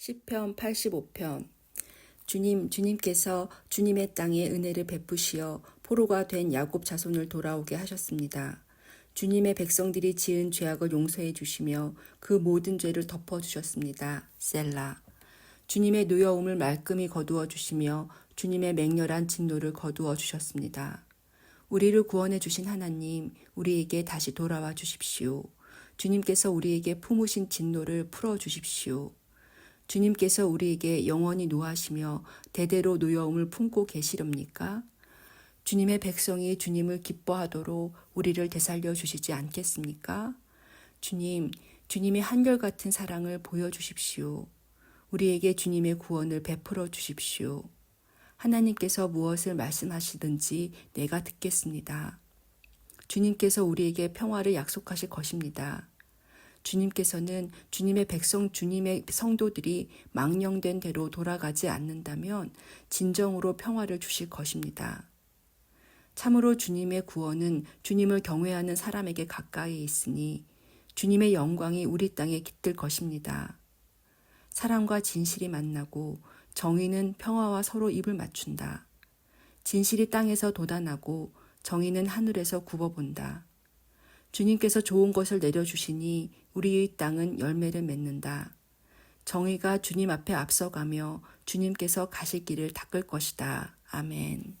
시편 85편 주님 주님께서 주님의 땅에 은혜를 베푸시어 포로가 된 야곱 자손을 돌아오게 하셨습니다. 주님의 백성들이 지은 죄악을 용서해 주시며 그 모든 죄를 덮어 주셨습니다. 셀라 주님의 노여움을 말끔히 거두어 주시며 주님의 맹렬한 진노를 거두어 주셨습니다. 우리를 구원해 주신 하나님, 우리에게 다시 돌아와 주십시오. 주님께서 우리에게 품으신 진노를 풀어 주십시오. 주님께서 우리에게 영원히 노하시며 대대로 노여움을 품고 계시렵니까? 주님의 백성이 주님을 기뻐하도록 우리를 되살려 주시지 않겠습니까? 주님, 주님의 한결같은 사랑을 보여주십시오. 우리에게 주님의 구원을 베풀어 주십시오. 하나님께서 무엇을 말씀하시든지 내가 듣겠습니다. 주님께서 우리에게 평화를 약속하실 것입니다. 주님께서는 주님의 백성, 주님의 성도들이 망령된 대로 돌아가지 않는다면 진정으로 평화를 주실 것입니다. 참으로 주님의 구원은 주님을 경외하는 사람에게 가까이 있으니 주님의 영광이 우리 땅에 깃들 것입니다. 사랑과 진실이 만나고 정의는 평화와 서로 입을 맞춘다. 진실이 땅에서 돋아나고 정의는 하늘에서 굽어본다. 주님께서 좋은 것을 내려주시니 우리의 땅은 열매를 맺는다. 정의가 주님 앞에 앞서가며 주님께서 가실 길을 닦을 것이다. 아멘.